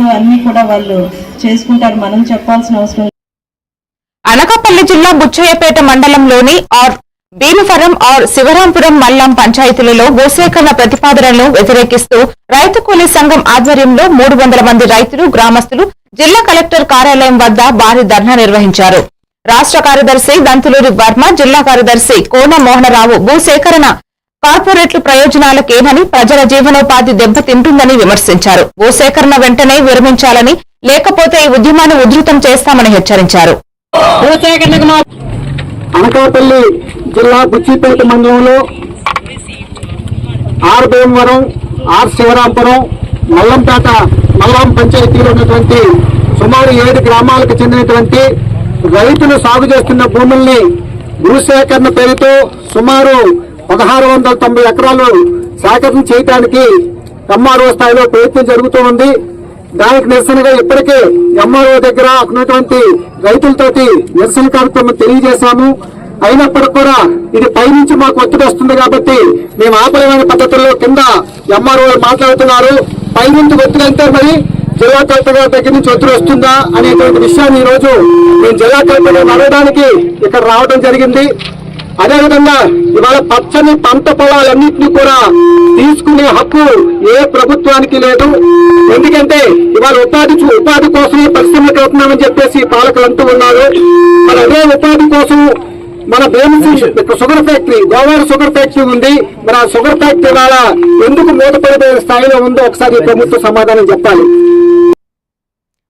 పనులు అన్ని కూడా వాళ్ళు చేసుకుంటారు. మనం చెప్పాల్సిన అవసరం అనకాపల్లి జిల్లా బుచ్చయ్యపేట మండలంలోని ఆర్ భీమవరం ఆర్ శివరాంపురం మల్లం పంచాయతీలలో భూసేకరణ ప్రతిపాదనలను వ్యతిరేకిస్తూ రైతు కూలీ సంఘం ఆధ్వర్యంలో మూడు వందల మంది రైతులు గ్రామస్తులు జిల్లా కలెక్టర్ కార్యాలయం వద్ద భారీ ధర్నా నిర్వహించారు. రాష్ట్ర కార్యదర్శి దంతులూరి వర్మ జిల్లా కార్యదర్శి కోన మోహనరావు భూసేకరణ కార్పొరేట్ల ప్రయోజనాలకేనని ప్రజల జీవనోపాధి దెబ్బతింటుందని విమర్శించారు. భూసేకరణ వెంటనే విరమించాలని లేకపోతే ఈ ఉద్యమాన్ని ఉధృతం చేస్తామని హెచ్చరించారు. అనకాపల్లి జిల్లా బుచ్చిపేట మండలంలో ఆర్ భీమవరం ఆర్ శివరాంపురం మల్లంపేట మల్లం పంచాయతీలో ఉన్నటువంటి సుమారు ఏడు గ్రామాలకు చెందినటువంటి రైతులు సాగు చేస్తున్న భూముల్ని భూసేకరణ పేరుతో సుమారు పదహారు వందల తొంభై ఎకరాలు సేకరణ చేయడానికి ఎంఆర్ఓ స్థాయిలో ప్రయత్నం జరుగుతూ ఉంది. దానికి నిరసనగా ఇప్పటికే ఎంఆర్ఓ దగ్గర ఉన్నటువంటి రైతులతోటి నిరసన కార్యక్రమం తెలియజేశాము. అయినప్పటికీ కూడా ఇది పైనుంచి మాకు ఒత్తిడి వస్తుంది కాబట్టి మేము ఆపలేమైన పద్ధతుల్లో కింద ఎంఆర్ఓ మాట్లాడుతున్నారు. పైనుంచి ఒత్తిడి అంటే మరి జిల్లా కలెక్టర్ గారి దగ్గర నుంచి ఒత్తిడి వస్తుందా అనేటువంటి విషయాన్ని ఈ రోజు మేము జిల్లా కలెక్టర్ గారిని అడగడానికి ఇక్కడ రావడం జరిగింది. అదేవిధంగా ఇవాళ పచ్చని పంట పొలాలన్నింటినీ కూడా తీసుకునే హక్కు ఏ ప్రభుత్వానికి లేదు. ఎందుకంటే ఇవాళ ఉపాధి ఉపాధి కోసమే పరిశ్రమలకు వెళ్తున్నామని చెప్పేసి పాలకులు అంటూ ఉన్నారు. మరి అదే ఉపాధి కోసం మన భీమసి sugar factory Govada sugar factory ఉంది. మరి ఆ షుగర్ ఫ్యాక్టరీ ఇవాళ ఎందుకు మూతపడిపోయే స్థాయిలో ఉందో ఒకసారి ప్రభుత్వం సమాధానం చెప్పాలి.